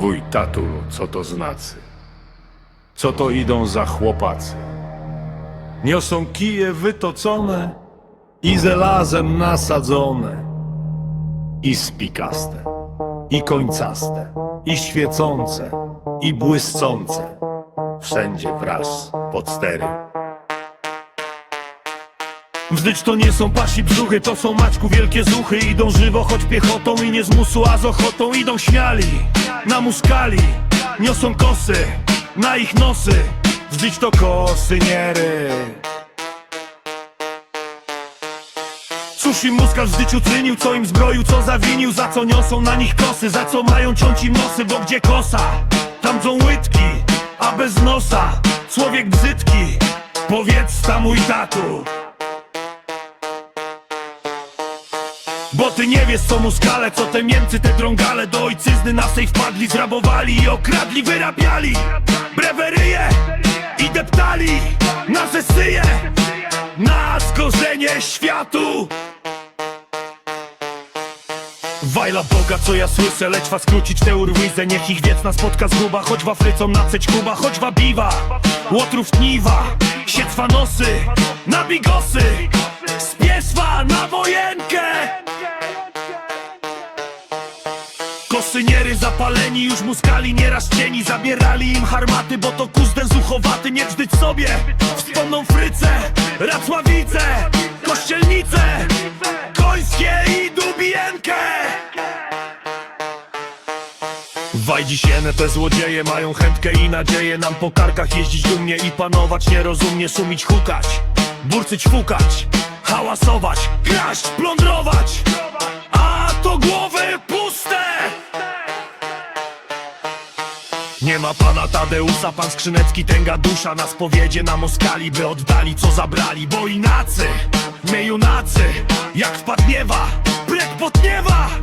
Wuj tatulu, co to znaczy? Co to idą za chłopacy? Niosą kije wytocone i żelazem nasadzone. I spikaste, i końcaste, i świecące, i błyscące. Wszędzie wraz pod stery. Wzdycz to nie są pasi brzuchy, to są maczku wielkie zuchy Idą żywo, choć piechotą i nie z musu, a z ochotą Idą śmiali, na muskali, niosą kosy, na ich nosy Wzdycz to kosyniery Cóż im muskal w życiu czynił, co im zbroił, co zawinił Za co niosą na nich kosy, za co mają ciąć im nosy Bo gdzie kosa, tam są łydki, a bez nosa Człowiek brzydki, powiedz tam mój tatu Bo ty nie wiesz co muskale, co te Niemcy, te drągale Do ojczyzny naszej wpadli, zrabowali i okradli, wyrabiali. Breweryje i deptali nasze syje Na skorzenie światu. Wajla Boga, co ja słyszę, lecz was skrócić tę urwyzę Niech ich wiec nas spotka zguba, choć wafrycą naceć Kuba, choć wabiwa, łotrów tniwa Siecwa nosy, na bigosy. Spieszwa na Kosyniery zapaleni, już muskali nieraz cieni. Zabierali im harmaty, bo to kuzden zuchowaty. Nie wzdycz sobie, wspomną Fryce, Racławice, Kościelnice Końskie i Dubienkę. Wajdzisiene te złodzieje mają chętkę i nadzieję. Nam po karkach jeździć dumnie i panować Nierozumnie sumić, hukać, burcyć, fukać Hałasować, kraść, plądrować ma pana Tadeusza, pan Skrzynecki tęga dusza Nas powiedzie na Moskali, by oddali co zabrali. Bo inacy, my junacy, jak wpadniewa, brek potniewa. na